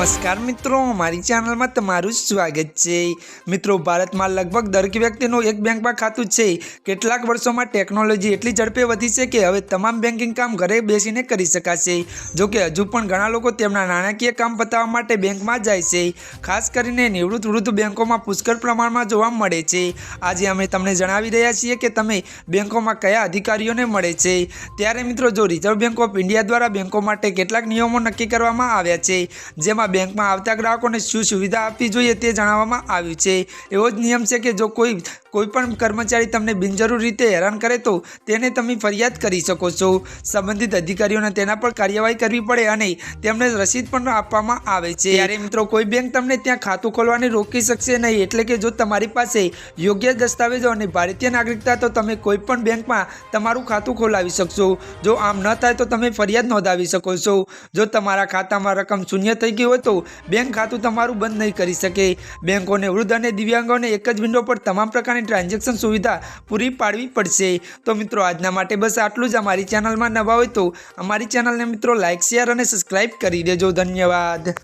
નમસ્કાર મિત્રો, મારી ચેનલમાં તમારું સ્વાગત છે. મિત્રો, ભારતમાં લગભગ દરેક વ્યક્તિનું એક બેંકમાં ખાતું છે. કેટલાક વર્ષોમાં ટેકનોલોજી એટલી ઝડપે વધી છે કે હવે તમામ બેન્કિંગ કામ ઘરે બેસીને કરી શકાશે. જો કે હજુ પણ ઘણા લોકો તેમના નાણાકીય કામ પતાવવા માટે બેંકમાં જાય છે. ખાસ કરીને નિવૃત્ત વૃદ્ધ બેંકોમાં પુષ્કળ પ્રમાણમાં જોવા મળે છે. આજે અમે તમને જણાવી રહ્યા છીએ કે તમે બેંકોમાં કયા અધિકારીઓને મળે છે. ત્યારે મિત્રો, જો રિઝર્વ બેંક ઓફ ઇન્ડિયા દ્વારા બેંકો માટે કેટલાક નિયમો નક્કી કરવામાં આવ્યા છે, જેમાં બેંકમાં આવતા ગ્રાહકોને શું સુવિધા આપવી જોઈએ તે જણાવવામાં આવ્યું છે. એવો જ નિયમ છે કે જો કોઈ કોઈ પણ કર્મચારી તમને બિનજરૂરી રીતે હેરાન કરે તો તેને તમે ફરિયાદ કરી શકો છો. સંબંધિત અધિકારીઓને તેના પર કાર્યવાહી કરવી પડે અને તેમને રસીદ પણ આપવામાં આવે છે. ત્યારે મિત્રો કોઈ બેંક તમને ત્યાં ખાતું ખોલવાની રોકી શકશે નહીં. એટલે કે જો તમારી પાસે યોગ્ય દસ્તાવેજો અને ભારતીય નાગરિકતા તો તમે કોઈ પણ બેંકમાં તમારું ખાતું ખોલાવી શકશો. જો આમ ન થાય તો તમે ફરિયાદ નોંધાવી શકો છો. જો તમારા ખાતામાં રકમ શૂન્ય થઈ ગઈ હોય તો બેંક ખાતું તમારું બંધ નહીં કરી શકે. બેંકોને વૃદ્ધ અને દિવ્યાંગોને એક જ વિન્ડો પર તમામ પ્રકારની ટ્રાન્ઝેક્શન સુવિધા પૂરી પાડવી પડશે. તો મિત્રો, આજના માટે બસ આટલું જ. અમારી ચેનલમાં નવા હોય તો અમારી ચેનલને મિત્રો લાઇક શેર અને સબસ્ક્રાઈબ કરી દેજો. ધન્યવાદ.